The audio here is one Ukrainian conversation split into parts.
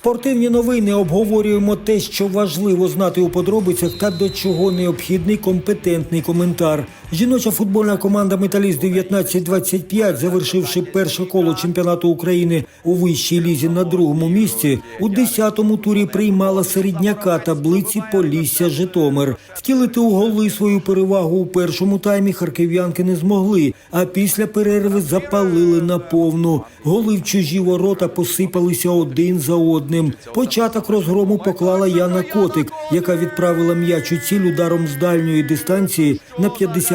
Спортивні новини обговорюємо те, що важливо знати у подробицях та до чого необхідний компетентний коментар. Жіноча футбольна команда Металіст 1925, завершивши перше коло чемпіонату України у вищій лізі на другому місці, у 10-му турі приймала середняка таблиці Полісся Житомир. Втілити у голи свою перевагу у першому таймі харків'янки не змогли, а після перерви запалили на повну. Голи в чужі ворота посипалися один за одним. Початок розгрому поклала Яна Котик, яка відправила м'яч у ціль ударом з дальньої дистанції на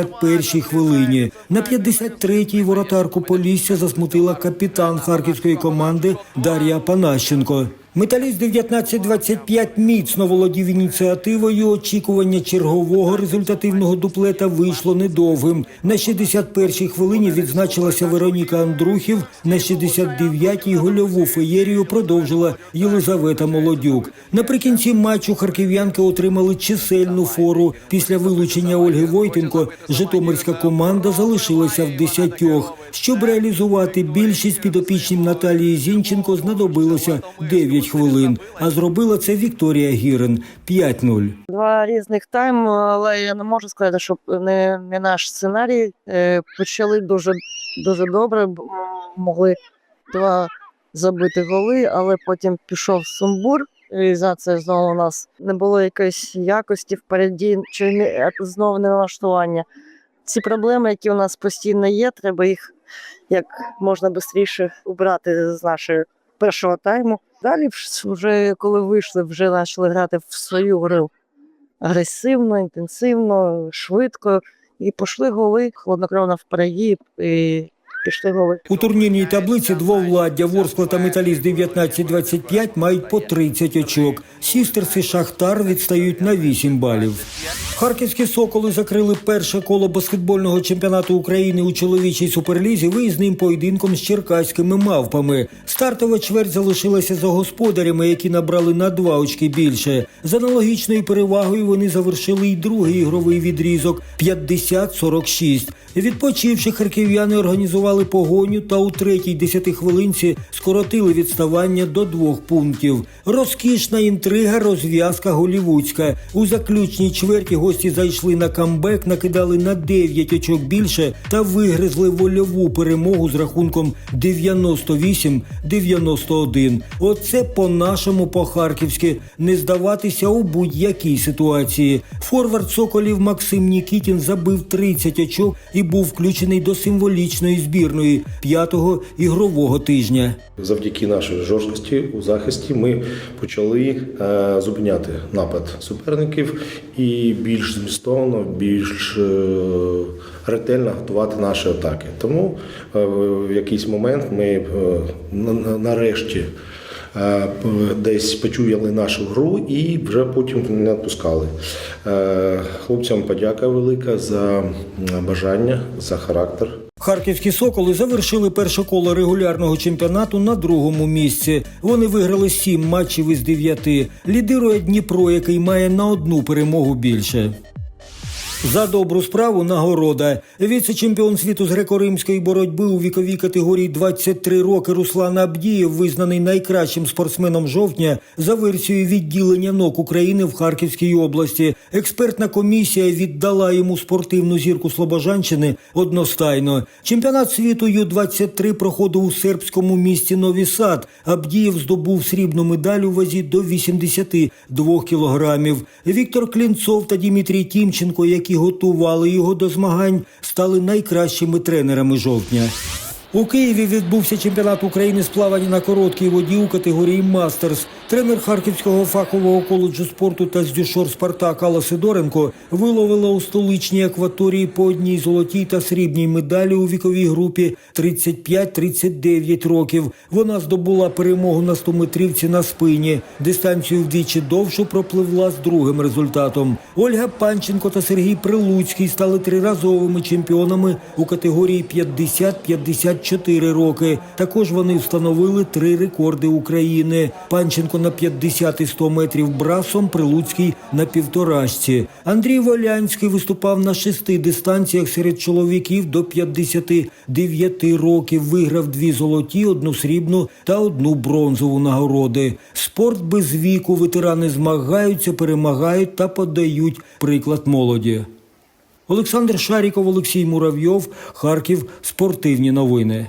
51-й хвилині. На 53-й воротарку Полісся засмутила капітан харківської команди Дар'я Панащенко. Металіст 1925 міцно володів ініціативою. Очікування чергового результативного дуплета вийшло недовгим. На 61-й хвилині відзначилася Вероніка Андрухів. На 69-й гольову феєрію продовжила Єлизавета Молодюк. Наприкінці матчу харків'янки отримали чисельну фору. Після вилучення Ольги Войтенко Житомирська команда залишилася в десятьох. Щоб реалізувати більшість підопічним Наталії Зінченко знадобилося 9 хвилин, а зробила це Вікторія Гірен 5-0. Два різних тайми, але я не можу сказати, що не, не наш сценарій. Е, почали дуже, дуже добре, могли два забити голи, але потім пішов сумбур. Це знову у нас не було якоїсь якості впереді, чи не, знову не налаштування. Ці проблеми, які у нас постійно є, треба їх як можна швидше убрати з нашого першого тайму. Далі вже коли вийшли, вже почали грати в свою гру агресивно, інтенсивно, швидко. І пішли голи, хладнокровно впереді, і пішли голи. У турнірній таблиці двовладдя Ворскла та Металіст 19-25 мають по 30 очок. Сістерси Шахтар відстають на 8 балів. Харківські соколи закрили перше коло баскетбольного чемпіонату України у чоловічій суперлізі виїзним поєдинком з черкаськими мавпами. Стартова чверть залишилася за господарями, які набрали на два очки більше. З аналогічною перевагою вони завершили й другий ігровий відрізок 50-46. Відпочивши, харків'яни організували погоню та у третій десятихвилинці скоротили відставання до двох пунктів. Розкішна інтрига, розв'язка голівудська. У заключній чверті гості зайшли на камбек, накидали на 9 очок більше та вигризли вольову перемогу з рахунком 98-91. Оце по-нашому по-харківськи не здаватися у будь-якій ситуації. Форвард Соколів Максим Нікітін забив 30 очок і був включений до символічної збірної п'ятого ігрового тижня. Завдяки нашій жорсткості у захисті ми почали е, зупиняти напад суперників і більш змістовно, більш е, ретельно готувати наші атаки. Тому е, в якийсь момент ми на- на- нарешті. Десь почуяли нашу гру і вже потім не відпускали. Хлопцям подяка велика за бажання, за характер. Харківські соколи завершили перше коло регулярного чемпіонату на другому місці. Вони виграли сім матчів із дев'яти. Лідирує Дніпро, який має на одну перемогу більше. За добру справу нагорода. Віце-чемпіон світу з греко-римської боротьби у віковій категорії 23 роки Руслан Абдієв визнаний найкращим спортсменом жовтня за версією відділення НОК України в Харківській області. Експертна комісія віддала йому спортивну зірку Слобожанщини одностайно. Чемпіонат світу Ю-23 проходив у сербському місті Нові Сад. Абдієв здобув срібну медаль у вазі до 82 кілограмів. Віктор Клінцов та Дмитрій Тімченко, які готували його до змагань, стали найкращими тренерами жовтня. У Києві відбувся чемпіонат України з плавання на короткій воді у категорії Мастерс. Тренер Харківського фахового коледжу спорту та здюшор Спартак Алла Сидоренко виловила у столичній акваторії по одній золотій та срібній медалі у віковій групі 35-39 років. Вона здобула перемогу на 100-метрівці на спині. Дистанцію вдвічі довшу пропливла з другим результатом. Ольга Панченко та Сергій Прилуцький стали триразовими чемпіонами у категорії 50-54 роки. Також вони встановили три рекорди України. Панченко на 50 і 100 метрів брасом, Прилуцький на півторашці. Андрій Волянський виступав на шести дистанціях серед чоловіків до 59 років. Виграв дві золоті, одну срібну та одну бронзову нагороди. Спорт без віку. Ветерани змагаються, перемагають та подають приклад молоді. Олександр Шаріков, Олексій Муравйов, Харків. Спортивні новини.